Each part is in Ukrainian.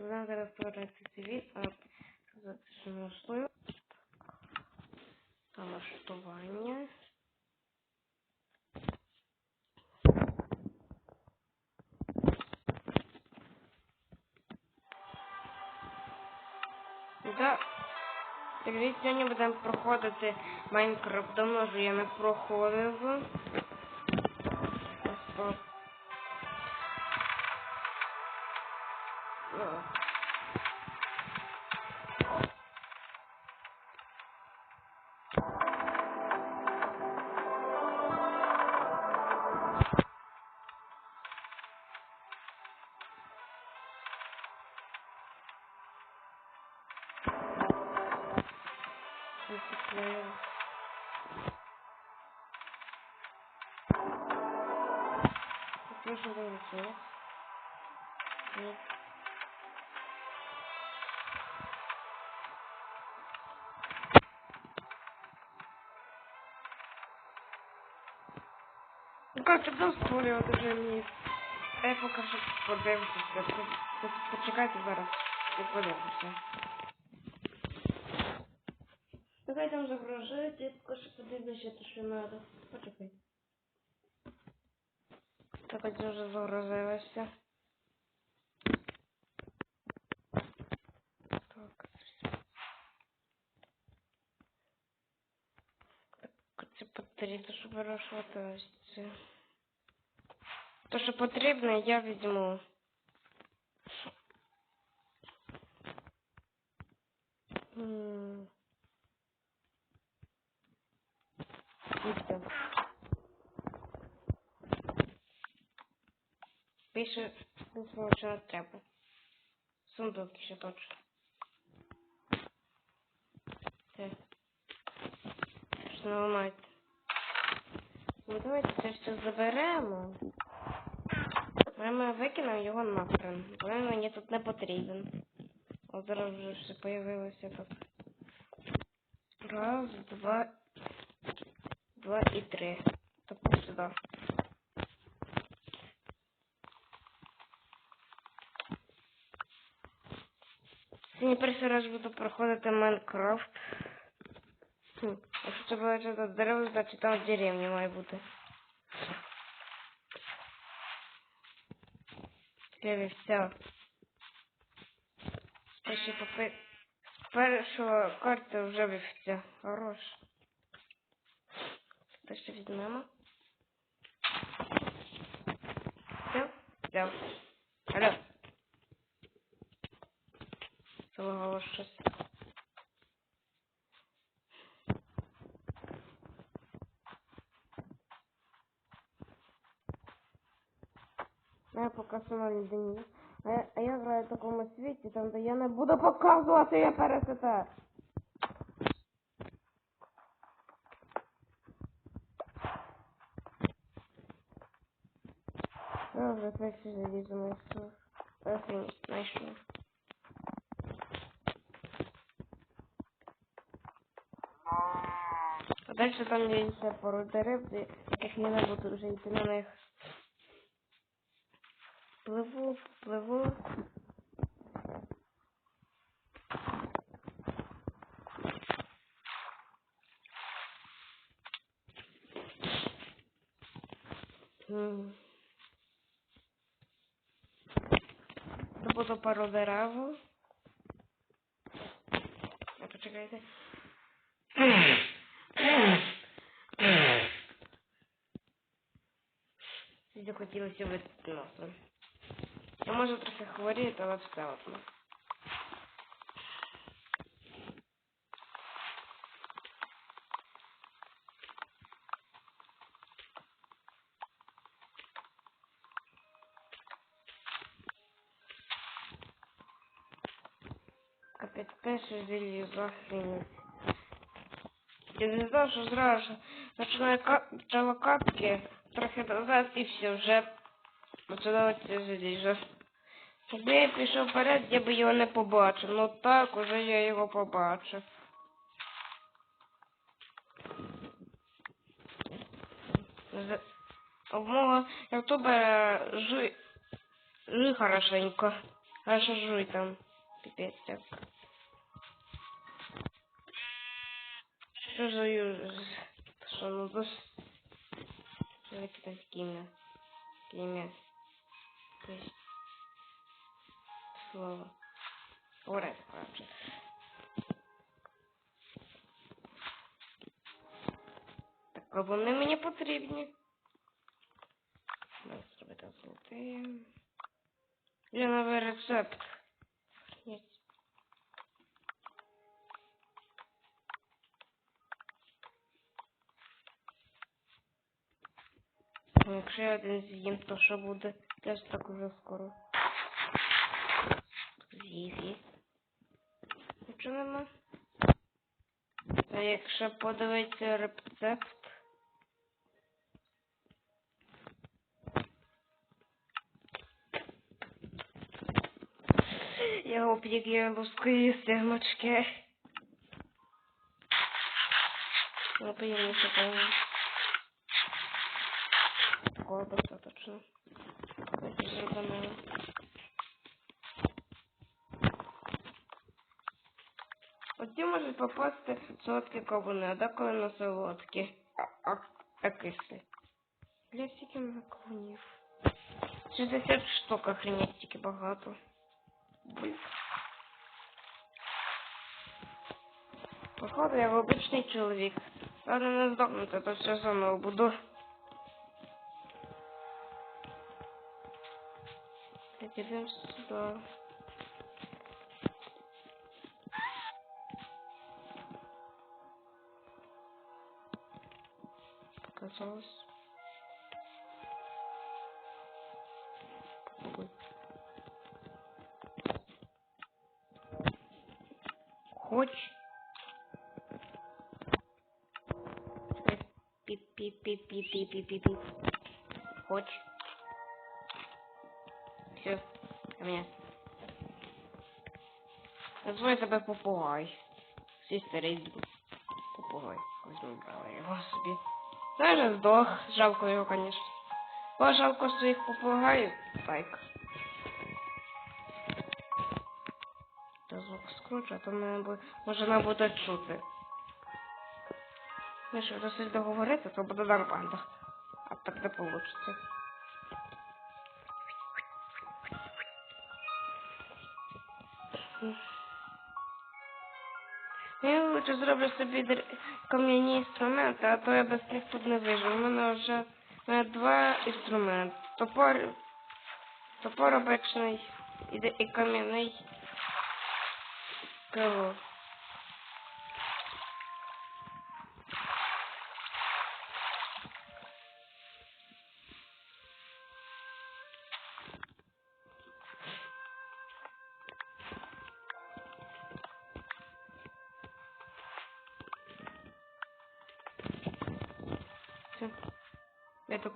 Будемо зараз створити цивіль, а запишемо налаштування. Да. Так, сьогодні будемо проходити Майнкрафт. Давно вже я не проходив. 신경 쓰세요. 네. 네. Ну как ты там створювати не... Я что подивитися. Почекайте зараз. Я подивлюся. Давай там загружайте, я покажу подивлюся, то що надо. Почекай. Так от вже загрузилося. Так. Так, це потрібно, щоб вирішувати ось це. То, що потрібно, я візьму. Пише, що що треба. Сундук ще точно. Це. Що не ламайте. Ну давайте це все заберемо. Ми викинемо його нахрен. Бо він мені тут не потрібен. От зараз вже все появилося тут. Раз, два, два і три. Тобто сюди. Сьогодні перший раз буду проходити Майнкрафт. Хм. Якщо це буде тут дерево, значить там деревня має бути. Леві, все. Перші попи... Першого карти вже вивця. Хорош. Це ще візьмемо. Все? Взяв. Алло. Залагало щось. Не дні. А я, а я граю в такому світі, там де я не буду показувати, я пересете. Я вже перший залізу знайшов. Перший знайшов. А далі там є ще пару дерев, де- яких не буду вже йти на них. Пливу, пливу. М. Добуду пару дерев. Почекайте. Сьогодні хотілося носом. Я може трохи хворію, але все одно. Капець перше залізо охренеть. Я не знав, що зразу починає кап... почало капки, трохи назад і все, вже починало це залізо. Якби я пішов вперед, я би його не побачив. Ну так, уже я його побачив. З- В мого ютубера жи... жи хорошенько. Аж жуй там. Пипец так. Що за юж? Що ну дос? Що таке кім'я? Кім'я. Якесь Слово. Говорить, коротше. Так, вони мені потрібні. Треба зробити золоте. Я новий рецепт. Є. Якщо я один з'їм, то що буде? Я ж так уже скоро. З'їв. Нічого нема. Якщо подивитися рецепт. Його п'є лускої стягмачки. Ну, поїмося, певно. Такого достаточно. Давайте зробимо. Оті можуть попасти солодкі кавуни, а деколи на солодкі. А, а, а кислі. Бля, стільки много кавунів. 60 штук, охренеть, тільки багато. Блін. Походу, я обичний чоловік. Ладно, не здохнути, то все заново буду. Идем сюда. Показалось. Попробуй. Хочешь? Пип-пип-пип-пип-пип-пип-пип. Хочешь? Все, ко мне. Назвай тебе попугай. Всі старий. Попугай. Возьму брала його собі. Зараз здох. Жалко його, конечно. Бо жалко своїх попугаїв. Та звук скручу, а то мене буде, може не буде чути. Якщо досить договорити, то буде нормально. А так не получится. Я лучше зроблю собі кам'яні інструменти, а то я без них тут не вижу. У мене вже у мене два інструменти. Топор, топор обичний і, і кам'яний кило.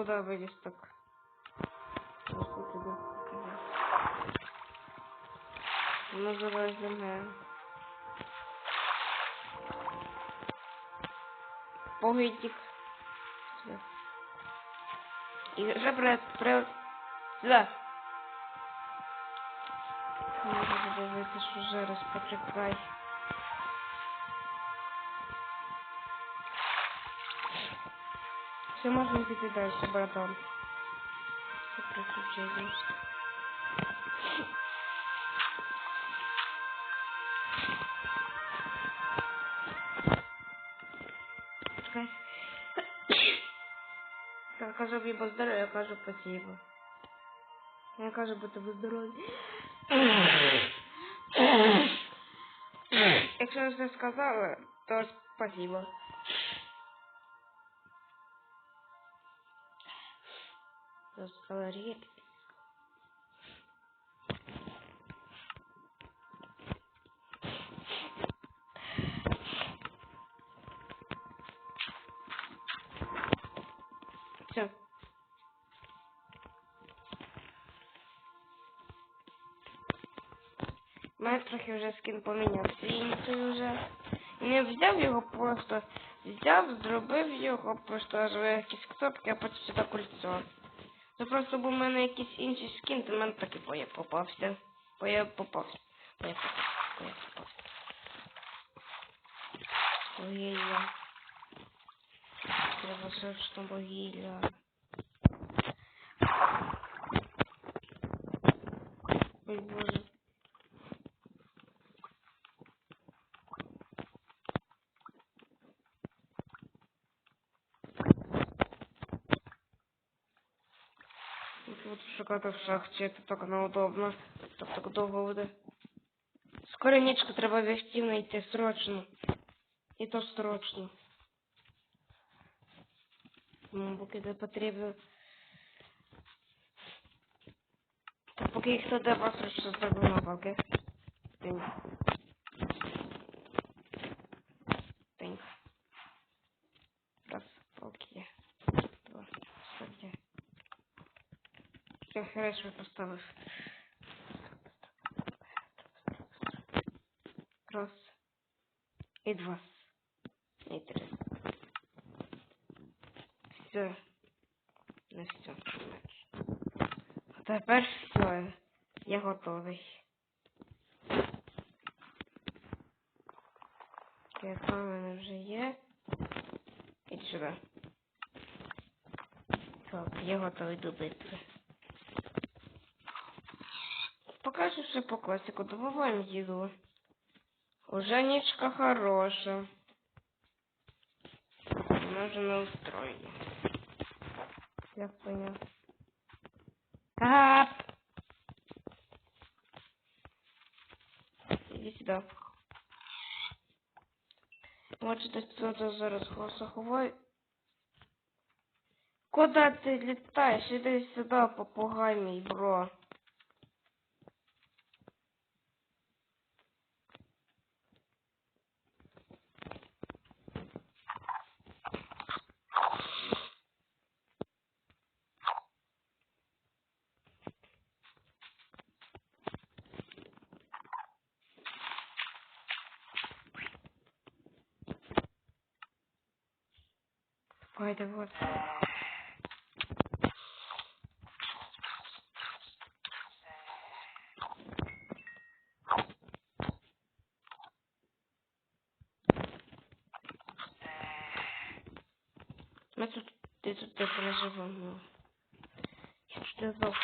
Куда вылез так? Вот тут иду. Ну, залазим. Погитик. Сюда. И уже про... про... Сюда. Може дивитися, що зараз почекай. Все можна піти далі, братан. Це приключення. Чекай. Я кажу, либо здоров'я, я кажу спасибо. Я кажу, будьте ви здорові. Якщо ви все сказали, то спасибо. Розговорили. Все. У мене трохи вже скін помінявся інший вже. Не взяв його просто, взяв, зробив його, просто аж якісь кнопки, а потім сюди кольцо. Це просто був у мене якийсь інший скін, то в мене таки поє попався. Я попався. Я попався. Я попався. Вугілля. Треба срочно вугілля. Ой, боже. Тут шукати в шахті, це так неудобно. Так так довго буде. Скоро нічку треба вести знайти срочно. І то срочно. Ну, поки це потрібно. Так поки їх туди срочно треба на палки. Тинь. Тинь. Раз, палки є. Два, кстати. Я хорошо поставив. Раз. І два. І три. Все. Ну все. А тепер все. Я готовий. Яка в мене вже є. Іди сюди. Так, я готовий до битви. Покажу все по классику. Добываем еду. Уже ничка хороша. Она же на устроение. Я понял. Кап! Иди сюда. Может, кто-то зараз голосоховой. Куда ты летаешь? Иди сюда, попугай мой, бро. Ой, да вот. Мы тут, ты тут не переживем, ну. Я что знал.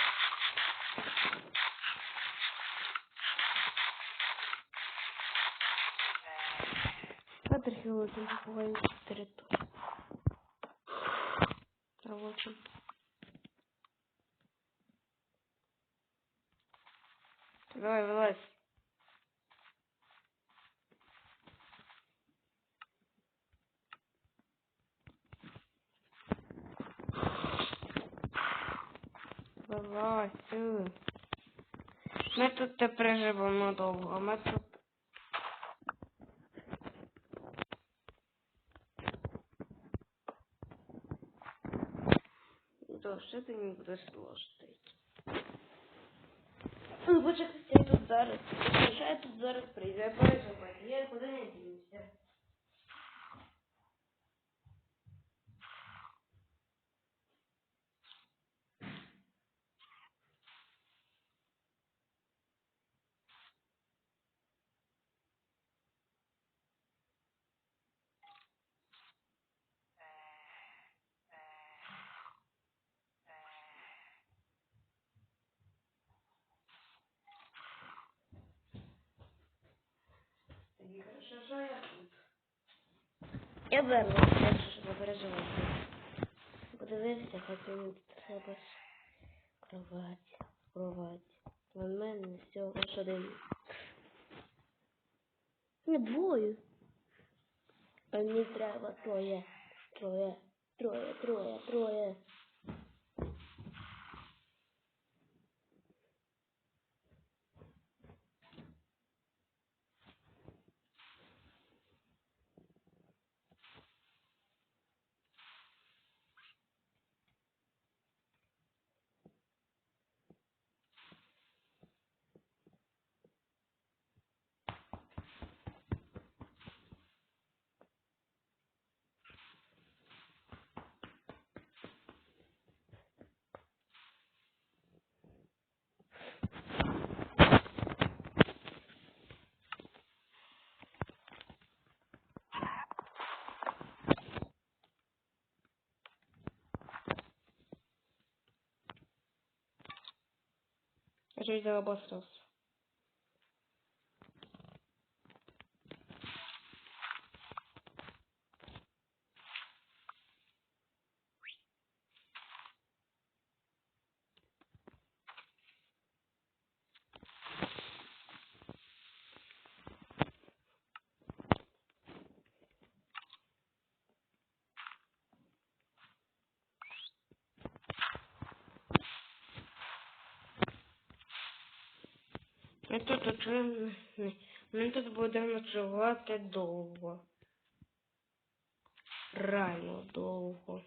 Потряхиваю, попугай территорию. Рабочим. Давай, вылазь. Вилазь. Ми тут не переживемо довго. Ми тут. Да, що ти не будеш ложити? Ну, почекайте, я тут зараз. Я тут зараз прийде Я переживаю. Я куди не дінуся. Я тут. Я вернуся, щоб не переживати. Подивився, хоча мені треба ж кровать, кровать. В мене всього лише один. Не двоє. А мені треба троє, троє, троє, троє, троє. Я чуть не Ми тут очим... Ми тут будемо ночувати довго. Реально довго.